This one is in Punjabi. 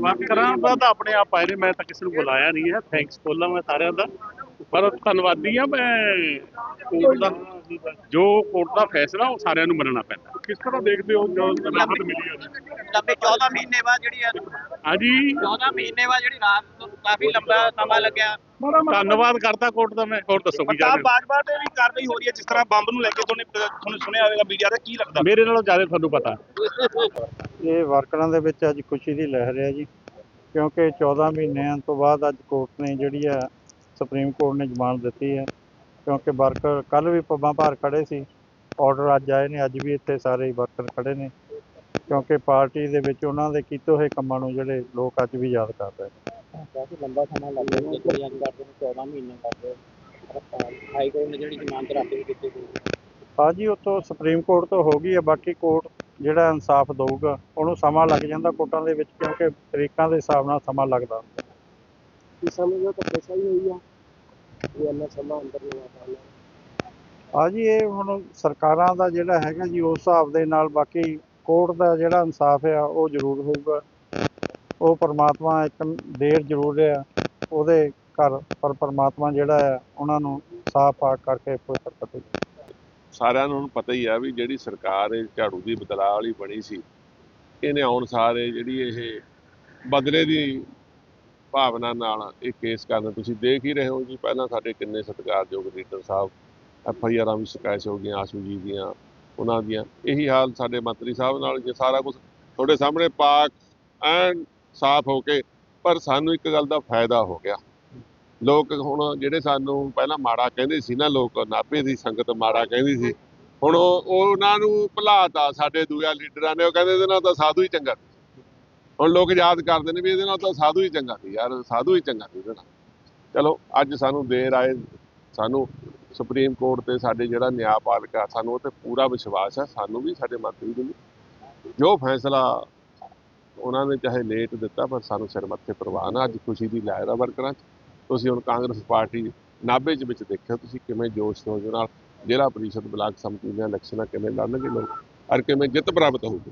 ਵਰਕਰਾਂ ਦਾ ਤਾਂ ਆਪਣੇ ਆਪ ਆਏ ਨੇ ਮੈਂ ਤਾਂ ਕਿਸੇ ਨੂੰ ਬੁਲਾਇਆ ਨਹੀਂ ਹੈ। ਥੈਂਕਸ ਬੋਲਾਂ ਮੈਂ ਸਾਰਿਆਂ ਦਾ। ਪਰ ਧੰਨਵਾਦੀ ਆ ਮੈਂ ਕੋਰਟ ਦਾ ਜੋ ਕੋਰਟ ਦਾ ਫੈਸਲਾ ਉਹ ਸਾਰਿਆਂ ਨੂੰ ਮੰਨਣਾ ਪੈਂਦਾ। ਕਿਸ ਤਰ੍ਹਾਂ ਦੇਖਦੇ ਹੋ ਜਦੋਂ ਰਾਹਤ ਮਿਲੀ ਹੈ? ਲੰਬੇ 14 ਮਹੀਨੇ ਬਾਅਦ ਜਿਹੜੀ ਹੈ। ਹਾਂਜੀ। 14 ਮਹੀਨੇ ਬਾਅਦ ਜਿਹੜੀ ਰਾਤ ਕਾਫੀ ਲੰਬਾ ਸਮਾਂ ਲੱਗਿਆ। ਧੰਨਵਾਦ ਕਰਦਾ ਕੋਰਟ ਦਾ ਮੈਂ। ਹੋਰ ਦੱਸੋ ਕੀ ਪ੍ਰਤਾਪ ਜਾਣੇ ਬਾਜਵਾ ਤੇ ਵੀ ਕਾਰਵਾਈ ਹੋ ਰਹੀ ਹੈ ਜਿਸ ਤਰ੍ਹਾਂ ਬੰਬ ਨੂੰ ਲੈ ਕੇ ਤੁਹਾਨੂੰ ਤੁਹਾਨੂੰ ਸੁਣਿਆ ਹੋਵੇਗਾ ਮੀਡੀਆ ਤੇ ਕੀ ਲੱਗਦਾ? ਮੇਰੇ ਨਾਲੋਂ ਜ਼ਿਆਦਾ ਤੁਹਾਨੂੰ ਪਤਾ। ਇਹ ਵਰਕਰਾਂ ਦੇ ਵਿੱਚ ਅੱਜ ਖੁਸ਼ੀ ਦੀ ਲਹਿਰ ਹੈ ਜੀ ਕਿਉਂਕਿ 14 ਮਹੀਨਿਆਂ ਤੋਂ ਬਾਅਦ ਅੱਜ ਕੋਰਟ ਨੇ ਜਿਹੜੀ ਆ ਸੁਪਰੀਮ ਕੋਰਟ ਨੇ ਜ਼ਮਾਨਤ ਦਿੱਤੀ ਹੈ ਕਿਉਂਕਿ ਵਰਕਰ ਕੱਲ ਵੀ ਪੱਬਾਂ ਭਾਰ ਖੜੇ ਸੀ ਆਰਡਰ ਅੱਜ ਆਏ ਨੇ ਅੱਜ ਵੀ ਇੱਥੇ ਸਾਰੇ ਵਰਕਰ ਖੜੇ ਨੇ ਕਿਉਂਕਿ ਪਾਰਟੀ ਦੇ ਵਿੱਚ ਉਹਨਾਂ ਦੇ ਕੀਤੇ ਹੋਏ ਕੰਮਾਂ ਨੂੰ ਜਿਹੜੇ ਲੋਕ ਅੱਜ ਵੀ ਯਾਦ ਕਰ ਰਹੇ ਨੇ। ਕਾਫੀ ਲੰਬਾ ਸਮਾਂ ਲੱਗ ਗਿਆ ਜੀ ਜਦ ਕਰਦੇ ਨੇ 14 ਮਹੀਨੇ ਕਰਦੇ ਹਾਈ ਕੋਰਟ ਨੇ ਜਿਹੜੀ ਜ਼ਮਾਨਤ ਰੱਦ ਵੀ ਕੀਤੀ ਸੀ। ਹਾਂਜੀ ਉੱਥੋਂ ਸੁਪਰੀਮ ਕੋਰਟ ਤੋਂ ਹੋ ਗਈ ਹੈ ਬਾਕੀ ਕੋਰਟ ਜਿਹੜਾ ਇਨਸਾਫ ਦਊਗਾ ਉਹਨੂੰ ਸਮਾਂ ਲੱਗ ਜਾਂਦਾ ਕੋਰਟਾਂ ਦੇ ਵਿੱਚ ਕਿਉਂਕਿ ਤਰੀਕਾਂ ਦੇ ਹਿਸਾਬ ਨਾਲ ਸਮਾਂ ਲੱਗਦਾ। ਇਸ ਸਮੇਂ ਜੋ ਤਾਂ ਪੈਸਾ ਹੀ ਹੋਈ ਆ ਇਹ ਸਮਾਂ ਅੰਦਰ ਹੁਣ ਸਰਕਾਰਾਂ ਦਾ ਜਿਹੜਾ ਹੈਗਾ ਜੀ ਉਸ ਹਿਸਾਬ ਦੇ ਨਾਲ ਬਾਕੀ ਕੋਰਟ ਦਾ ਜਿਹੜਾ ਇਨਸਾਫ ਆ ਉਹ ਜ਼ਰੂਰ ਹੋਊਗਾ। ਉਹ ਪਰਮਾਤਮਾ ਇੱਕ ਦੇਰ ਜ਼ਰੂਰ ਆ ਉਹਦੇ ਘਰ ਪਰ ਪਰਮਾਤਮਾ ਜਿਹੜਾ ਆ ਉਹਨਾਂ ਨੂੰ ਸਾਫ਼ ਪਾਕ ਕਰਕੇ ਸਾਰਿਆਂ ਨੂੰ ਪਤਾ ਹੀ ਆ ਵੀ ਜਿਹੜੀ ਸਰਕਾਰ ਇਹ ਝਾੜੂ ਦੀ ਬਦਲਾਅ ਵਾਲੀ ਬਣੀ ਸੀ, ਇਹਨੇ ਆਉਣ ਸਾਰੇ ਜਿਹੜੀ ਇਹ ਬਦਲੇ ਦੀ ਭਾਵਨਾ ਨਾਲ ਇਹ ਕੇਸ ਕਰਨ। ਤੁਸੀਂ ਦੇਖ ਹੀ ਰਹੇ ਹੋ ਜੀ, ਪਹਿਲਾਂ ਸਾਡੇ ਕਿੰਨੇ ਸਤਿਕਾਰਯੋਗ ਲੀਡਰ ਸਾਹਿਬ, ਐਫ ਆਈ ਆਰਾਂ ਵੀ ਸ਼ਿਕਾਇਤ ਹੋ ਗਈਆਂ, ਆਸ਼ੂ ਜੀ ਦੀਆਂ, ਉਹਨਾਂ ਦੀਆਂ। ਇਹੀ ਹਾਲ ਸਾਡੇ ਮੰਤਰੀ ਸਾਹਿਬ ਨਾਲ ਜੇ ਸਾਰਾ ਕੁਝ ਤੁਹਾਡੇ ਸਾਹਮਣੇ ਪਾਕ ਐਨ ਸਾਫ਼ ਹੋ ਕੇ, ਪਰ ਸਾਨੂੰ ਇੱਕ ਗੱਲ ਦਾ ਫਾਇਦਾ ਹੋ ਗਿਆ। ਲੋਕ ਹੁਣ ਜਿਹੜੇ ਸਾਨੂੰ ਪਹਿਲਾਂ ਮਾੜਾ ਕਹਿੰਦੇ ਸੀ ਨਾ, ਲੋਕ ਨਾਭੇ ਦੀ ਸੰਗਤ ਮਾੜਾ ਕਹਿੰਦੀ ਸੀ। ਹੁਣ ਉਹ ਉਹਨਾਂ ਨੂੰ ਭੁਲਾਤਾ ਸਾਡੇ ਦੂਜਾ ਲੀਡਰਾਂ ਨੇ, ਉਹ ਕਹਿੰਦੇ ਇਹਦੇ ਨਾਲ ਤਾਂ ਸਾਧੂ ਹੀ ਚੰਗਾ ਹੁਣ ਲੋਕ ਯਾਦ ਕਰਦੇ ਨੇ ਵੀ ਇਹਦੇ ਨਾਲ ਤਾਂ ਸਾਧੂ ਹੀ ਚੰਗਾ ਸੀ ਯਾਰ, ਸਾਧੂ ਹੀ ਚੰਗਾ ਸੀ ਇਹਦੇ ਨਾਲ। ਚਲੋ, ਅੱਜ ਸਾਨੂੰ ਦੇਰ ਆਏ, ਸਾਨੂੰ ਸੁਪਰੀਮ ਕੋਰਟ ਤੇ ਸਾਡੇ ਜਿਹੜਾ ਨਿਆਂਪਾਲਕ ਆ ਸਾਨੂੰ ਉਹ ਤੇ ਪੂਰਾ ਵਿਸ਼ਵਾਸ ਹੈ, ਸਾਨੂੰ ਵੀ ਸਾਡੇ ਮੰਤਰੀ ਨੂੰ। ਜੋ ਫੈਸਲਾ ਉਹਨਾਂ ਨੇ ਚਾਹੇ ਲੇਟ ਦਿੱਤਾ, ਪਰ ਸਾਨੂੰ ਸਿਰ ਮੱਥੇ ਪ੍ਰਵਾਨ ਆ, ਅੱਜ ਖੁਸ਼ੀ ਦੀ ਲਹਿਰ ਆ ਵਰਕਰਾਂ 'ਚ। ਤੁਸੀਂ ਹੁਣ ਕਾਂਗਰਸ ਪਾਰਟੀ ਨਾਭੇ ਦੇ ਵਿੱਚ ਦੇਖਿਆ, ਤੁਸੀਂ ਕਿਵੇਂ ਜੋਸ਼ ਸ਼ੋਰ ਨਾਲ ਜ਼ਿਲ੍ਹਾ ਪ੍ਰੀਸ਼ਦ ਬਲਾਕ ਸਮਿਤੀ ਦੀਆਂ ਇਲੈਕਸ਼ਨਾਂ ਕਿਵੇਂ ਲੜਨਗੇ ਲੋਕ, ਔਰ ਕਿਵੇਂ ਜਿੱਤ ਪ੍ਰਾਪਤ ਹੋਊਗੀ?